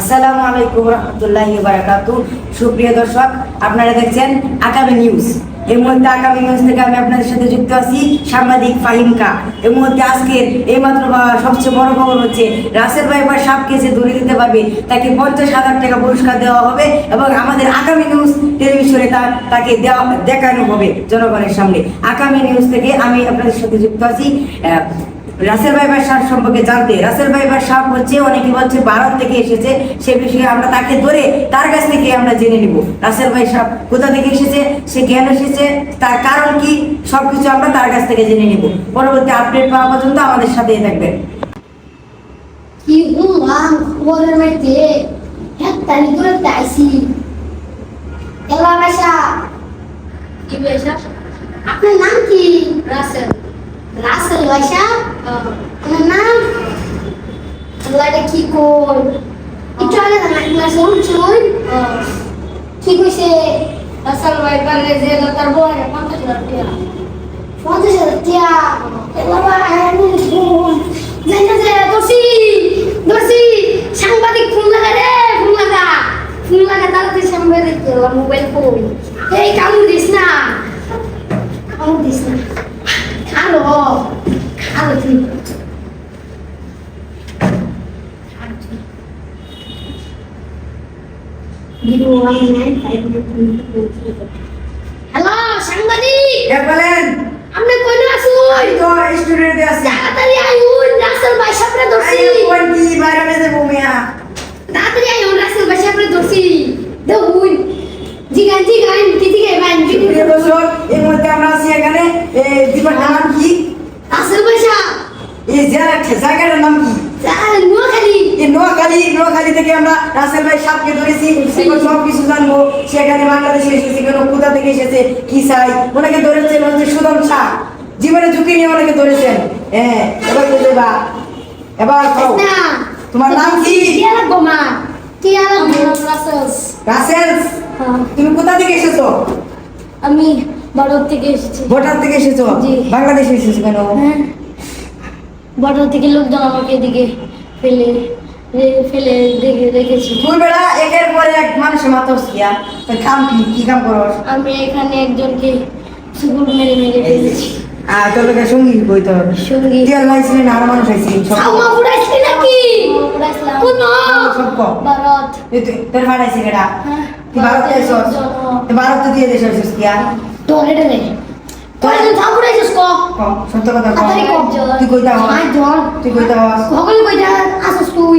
আসসালামু আলাইকুম রহমতুল্লাহি বারাকাতু সুপ্রিয় দর্শক, আপনারা দেখছেন আকামি নিউজ। এই মুহূর্তে আকামি নিউজ থেকে আমি আপনাদের সাথে যুক্ত আছি সাংবাদিক ফাহিমকা। এই মুহূর্তে আজকের এইমাত্র সবচেয়ে বড় খবর হচ্ছে, রাসেল ভাই এবার সাপ কেসে ধরে দিতে পারবে। তাকে পঞ্চাশ হাজার টাকা পুরস্কার দেওয়া হবে এবং আমাদের আগামী নিউজ টেলিভিশনে তা তাকে দেওয়া দেখানো হবে জনগণের সামনে। আগামী নিউজ থেকে আমি আপনাদের সাথে যুক্ত আছি। রাসেল ভাইবার সাপ সম্পর্কে জানতে। রাসেল ভাইবার সাপ হচ্ছে অনেকে বলছে ভারত থেকে এসেছে সে বিষয়ে আমরা তাকে ধরে তার কাছ থেকে আমরা জেনে নিব। রাসেল ভাই সাপ কোথা থেকে এসেছে সে কেন এসেছে তার কারণ কি সবকিছু আমরা তার কাছ থেকে জেনে নিব। পরবর্তী আপডেট পাওয়া পর্যন্ত আমাদের সাথেই থাকবেন। কি বললাম খবরের মধ্যে একটা করে তাইছি এলা কি বেশা আপনার নাম কি? রাসেল। রাসেল বাসা আপনার নাম এটা কি কর? একটু আগে জানা উঠছুন কি কইছে রাসেল ভাই পারলে যে তার বড় পঞ্চাশ হাজার টাকা। পঞ্চাশ হাজার টিয়া সাংবাদিক ফোন লাগা রে ফোন লাগা। ফোন লাগা তাড়াতাড়ি সাংবাদিক মোবাইল ফোন এই কামড় দিস না। কামড় দিস না। হ্যালো সাংবাদিক! কে বলেন? আপনি কইলো আসুন! আমি তো স্টুডিওতে আছি। তাড়াতাড়ি আইউন রাসেল ভাই সামনে ধরছি। আরে কোন কি বাইরে যাব মিয়া? তাড়াতাড়ি আইউন রাসেল ভাই সামনে ধরছি। দেখুন জিগান জিগান কি জিগাই মান প্রিয় দর্শক এই মুহূর্তে আমরা আছি এখানে এই দীপার নাম কি? রাসেল ভাই সাহেব এই জায়গা জায়গাটার নাম কি? নোয়াখালী নোয়াখালী থেকে আমরা রাসেল ভাই সাপকে ধরেছি সব কিছু জানব। বাংলাদেশে এসেছে কেন কোথা থেকে এসেছে কি চাই? ওনাকে ধরেছেন হচ্ছে সুদম জীবনে ঝুঁকি নিয়ে ওনাকে ধরেছেন। হ্যাঁ এবার এবার তোমার নাম কি? হ্যাঁ, তুমি কোথা থেকে এসেছ? আমি ভারত থেকে এসেছি। ভোটার থেকে এসেছ? বাংলাদেশে এসেছ কেন? হ্যাঁ। ভারত থেকে লোকজন আমাকে এদিকে ফেলে ফেলে দেখে রেখেছি তুই বেড়া একের পরে এক মানুষের মাথা উসকিয়া তুই কাম কি? কি কাম করো আমি এখানে একজনকে সুগুর মেরে মেরে ফেলেছি। আর তোর লোকের সঙ্গী কই তো সঙ্গী। টিয়ার লাইছিলেন আর মানুষ আইছিলেন সব সাউমা ফুড়াইছিলি নাকি? কোন সব কো? ভারত। তুই তুই- তোর হ্যাঁ তুই ভারত তুই তো দিয়ে দেশ কিয়া? তোরে রে তোরে তো থাম ফুড়াইছিস ক? ক, সত্য কথা তাড়াতাড়ি কও। তুই কইতা হস আয় জন তুই কইতা হস কইতা আসস তুই।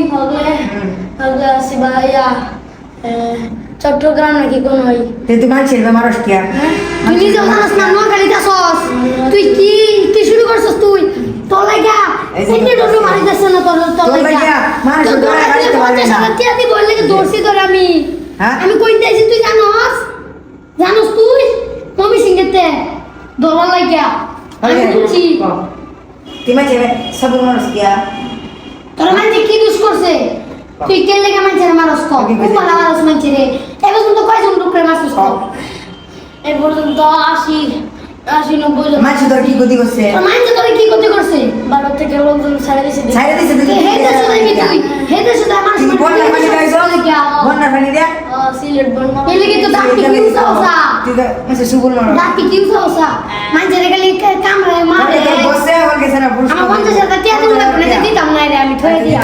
চট্টগ্রাম নাকি কোন তুই তুই কিয়া তুই নিজে জানাস না নোয়াখালী যাসস? তুই কি কি শুরু করছস তুই? তোর লাগা এতে ডোটো মারি যাচ্ছে না তোর তোর লাগা লাগা তোর লাগা তোর আমি। হ্যাঁ? আমি কই দিয়েছি তুই জানস তুই মমি সিংহেতে দৌড়ার লাগা আমি বুঝছি ক। তুই মানছিস বে মানুষ কিয়া তোর মানে কি দুষ করছে তুই কে লেগে মানছে রে মারস কো কি কইছে? খুব ভালো মারস মানছে রে এবার কিন্তু কয়জন লোক রে মারছিস কো এ পর্যন্ত আশি আশি নব্বই জন মানছি তোর কি গতি করছে তোর মানছে কি করতে করছে ভারত থেকে লোকজন ছেড়ে দিয়েছে ছাইরে দিছে তুই হে দেশে যাবি তুই হে দেশে মানুষ তুই পানি খাইছো বন্যার পানি দিয়া সিলেট বন্যা কি তো মানে সুগুল মারো। দাঁতি কি উসা উসা মানছে রে খালি কামড়ে মারে বসে আমার কাছে না পুরুষ আমার পঞ্চাশ হাজার টিয়া দিন লাগবে না দিতাম না রে আমি থয়ে দিয়া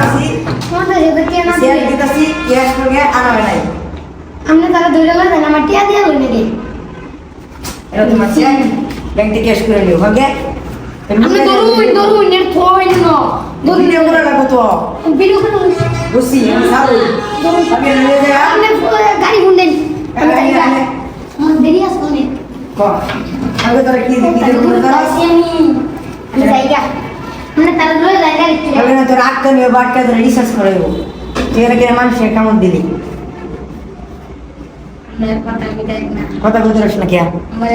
পঞ্চাশ হাজার টিয়া না দিলে দিতাছি ক্যাশ করে আনা হয় নাই। আমরা তারা ধরে লাগবে আমার টিয়া দিয়া লই নাকি এটা তোমার চেক ব্যাংক থেকে ক্যাশ করে নিও ওকে আমি দরুন দরুন এর থই না। দরুন ভিডিও করে লাগবো তো। ভিডিও করে বুঝছি আমি সারু। দরুন আমি নিয়ে যাই। আপনি গাড়ি গুন্ডেন আমি যাই গা আমার দেরি আছে অনেক আমি তোরা কি করে? দূর যাচ্ছি আমি। আমি যাই গা মানে তারা লয়ে যাই গাড়ি তাহলে না তোর আটকা নিয়ে বাটকা ধরে রিসার্চ করে তুই এর কিনে মানুষের কেমন দিলি? কথা আমি না। কথা বলতে না কে আমার